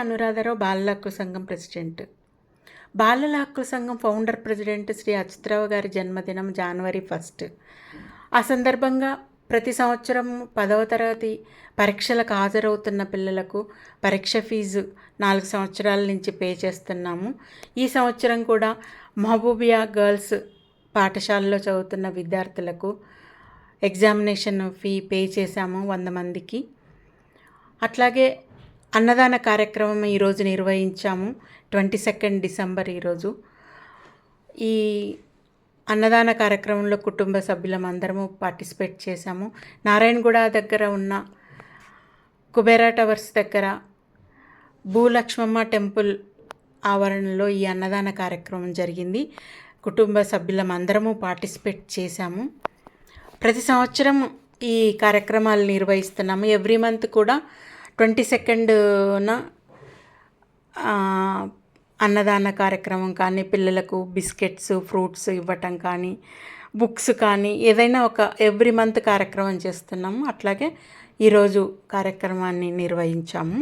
అనురాధరావు బాలల హక్కు సంఘం ప్రెసిడెంట్. బాలల హక్కు సంఘం ఫౌండర్ ప్రెసిడెంట్ శ్రీ అచ్యుతరావు గారి జన్మదినం జనవరి ఫస్ట్. ఆ సందర్భంగా ప్రతి సంవత్సరం పదవ తరగతి పరీక్షలకు హాజరవుతున్న పిల్లలకు పరీక్ష ఫీజు నాలుగు సంవత్సరాల నుంచి పే చేస్తున్నాము. ఈ సంవత్సరం కూడా మహబూబియా గర్ల్స్ పాఠశాలలో చదువుతున్న విద్యార్థులకు ఎగ్జామినేషన్ ఫీ పే చేశాము వంద మందికి. అట్లాగే అన్నదాన కార్యక్రమం ఈరోజు నిర్వహించాము. ట్వంటీ సెకండ్ డిసెంబర్ ఈరోజు ఈ అన్నదాన కార్యక్రమంలో కుటుంబ సభ్యులం అందరము పార్టిసిపేట్ చేశాము. నారాయణగూడ దగ్గర ఉన్న కుబేరా టవర్స్ దగ్గర భూలక్ష్మమ్మ టెంపుల్ ఆవరణలో ఈ అన్నదాన కార్యక్రమం జరిగింది. కుటుంబ సభ్యులం అందరము పార్టిసిపేట్ చేశాము. ప్రతి సంవత్సరం ఈ కార్యక్రమాలు నిర్వహిస్తున్నాము. ఎవ్రీ మంత్ కూడా ట్వంటీ సెకండ్న అన్నదాన కార్యక్రమం కానీ పిల్లలకు బిస్కెట్స్ ఫ్రూట్స్ ఇవ్వటం కానీ బుక్స్ కానీ ఏదైనా ఒక ఎవ్రీ మంత్ కార్యక్రమం చేస్తున్నాము. అట్లాగే ఈరోజు కార్యక్రమాన్ని నిర్వహించాము.